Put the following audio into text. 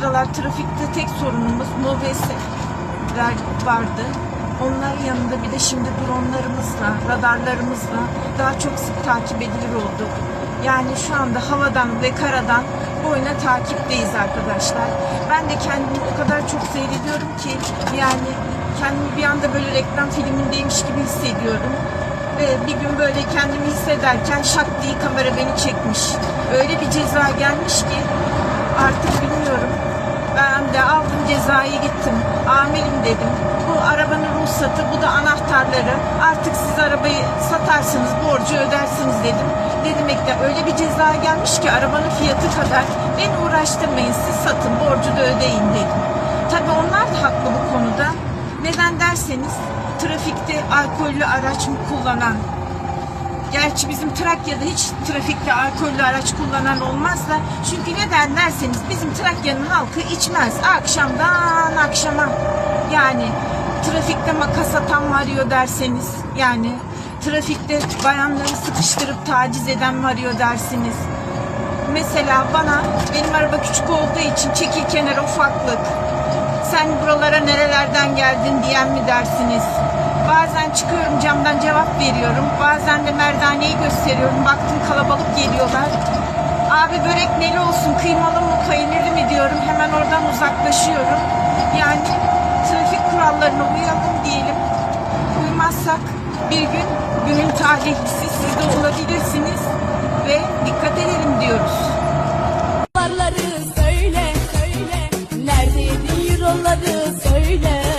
sıralar trafikte tek sorunumuz MOBES'ler vardı. Onların yanında bir de şimdi dronlarımızla, radarlarımızla daha çok sık takip edilir olduk. Yani şu anda havadan ve karadan boyuna takipteyiz arkadaşlar. Ben de kendimi o kadar çok seyrediyorum ki yani kendimi bir anda böyle reklam filmindeymiş gibi hissediyorum. Ve bir gün böyle kendimi hissederken şak diye kamera beni çekmiş. Öyle bir ceza gelmiş ki cezayı gittim. Amirim dedim. Bu arabanın ruhsatı, bu da anahtarları. Artık siz arabayı satarsınız, borcu ödersiniz dedim. Ne demek de öyle bir ceza gelmiş ki arabanın fiyatı kadar. Beni uğraştırmayın, siz satın, borcu da ödeyin dedim. Tabii onlar da haklı bu konuda. Neden derseniz trafikte alkollü araç mı kullanan, Gerçi bizim Trakya'da hiç trafikte alkollü araç kullanan olmaz da. Çünkü neden derseniz bizim Trakya'nın halkı içmez. Akşamdan akşama. Yani trafikte makas atan varıyor derseniz yani trafikte bayanları sıkıştırıp taciz eden varıyor dersiniz. Mesela bana benim araba küçük olduğu için çekil kenara ufaklık sen buralara nerelerden geldin diyen mi dersiniz? Bazen çıkıyorum camdan cevap veriyorum. Bazen de merdaneyi gösteriyorum. Baktım kalabalık geliyorlar. Abi börek neli olsun, kıymalı mı, peynirli mi diyorum. Hemen oradan uzaklaşıyorum. Yani trafik kurallarına uyalım diyelim. Uymazsak bir gün günün talihlisi siz de olabilirsiniz. Ve dikkat edelim diyoruz. yolları söyle.